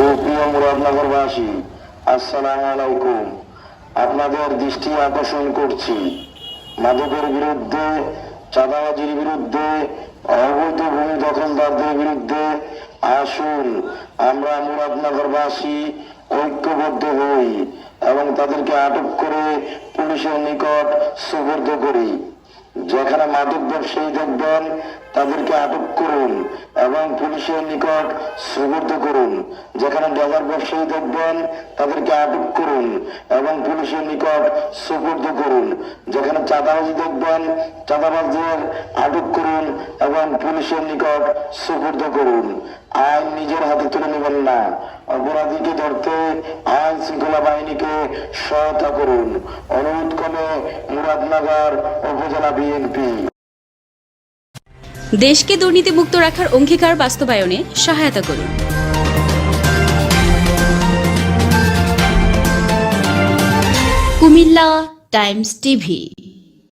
সুপ্রিয় মুরাদনগরবাসী, আসসালামু আলাইকুম। আপনাদের দৃষ্টি আকর্ষণ করছি। মাদকের বিরুদ্ধে, চাঁদাবাজির বিরুদ্ধে, অবৈধ ভূমি দখলদারদের বিরুদ্ধে আসুন। আমরা মুরাদনগরবাসী ঐক্যবদ্ধ হই এবং তাদেরকে আটক করে পুলিশের নিকট সুপর্দ করি। যেখানে মাদক ব্যবসায়ী দেখবেন তাদেরকে আটক করুন এবং পুলিশের নিকট সুপর্দ করুন। যেখানে ড্রাইভার ব্যবসায়ী দেখবেন তাদেরকে আটক করুন এবং পুলিশের নিকট সুপর্দ করুন। যেখানে চাঁদাবাজি দেখবেন চাঁদাবাজদের আটক করুন এবং পুলিশের নিকট সুপর্দ করুন। আইন নিজের হাতে তুলে নেবেন না। অপরাধীকে ধরতে আইন শৃঙ্খলা বাহিনীকে সহায়তা করুন। অনুরোধ করে মুরাদনগর উপজেলা বিএনপি। দেশকে দুর্নীতিমুক্ত রাখার অঙ্গীকার বাস্তবায়নে সহায়তা করুন। Comilla Times TV